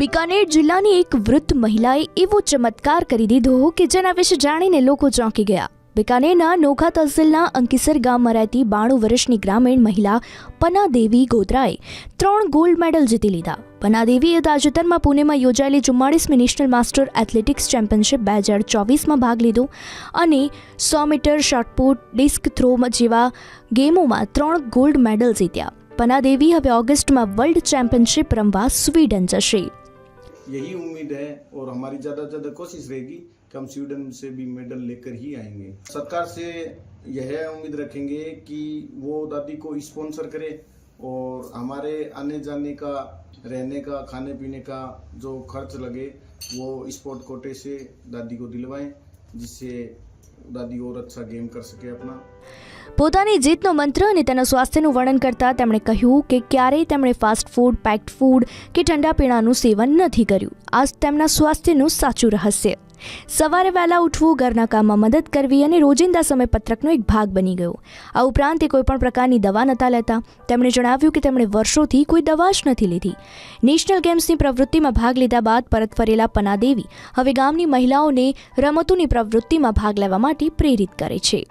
બિકાનેર જિલ્લાની એક વૃદ્ધ મહિલાએ એવો ચમત્કાર કરી દીધો કે જેના વિશે જાણીને લોકો ચોંકી ગયા. બિકાનેરના નોખા તહસીલના અંકિસર ગામમાં રહેતી બાણું વર્ષની ગ્રામીણ મહિલા પનાદેવી ગોત્રાએ ત્રણ ગોલ્ડ મેડલ જીતી લીધા. પનાદેવીએ તાજેતરમાં પુણેમાં યોજાયેલી ચુમ્માળીસમી નેશનલ માસ્ટર એથ્લેટિક્સ ચેમ્પિયનશિપ બે હજાર ચોવીસમાં ભાગ લીધો અને સો metre shot put disc throw જેવા ગેમોમાં ત્રણ ગોલ્ડ મેડલ જીત્યા. પનાદેવી હવે ઓગસ્ટમાં વર્લ્ડ ચેમ્પિયનશિપ રમવા સ્વીડન જશે. यही उम्मीद है और हमारी ज़्यादा से ज़्यादा कोशिश रहेगी कि हम स्वीडन से भी मेडल लेकर ही आएँगे। सरकार से यह उम्मीद रखेंगे कि वो दादी को स्पॉन्सर करे और हमारे आने जाने का, रहने का खाने पीने का जो खर्च लगे, वो स्पोर्ट कोटे से दादी को दिलवाएँ, जिससे દાદીઓ રચ્છા ગેમ કરી શકે આપણા પોતાની જીતનો મંત્ર અને તેના સ્વાસ્થ્યનું વર્ણન કરતા તેમણે કહ્યું કે ક્યારેય તેમણે ફાસ્ટ ફૂડ પેક્ડ ફૂડ કે ઠંડા પીણાનું સેવન નથી કર્યું. આ તેમના સ્વાસ્થ્યનું સાચું રહસ્ય. સવારે વહેલા ઉઠવું ઘરના કામમાં મદદ કરવી અને રોજિંદા સમયપત્રકનો એક ભાગ બની ગયો. આ ઉપરાંત તે કોઈપણ પ્રકારની દવા નહોતા લેતા. તેમણે જણાવ્યું કે તેમણે વર્ષોથી કોઈ દવા જ નથી લીધી. નેશનલ ગેમ્સની પ્રવૃત્તિમાં ભાગ લીધા બાદ પરત ફરેલા પનાદેવી હવે ગામની મહિલાઓને રમતોની પ્રવૃત્તિમાં ભાગ લેવા માટે પ્રેરિત કરે છે.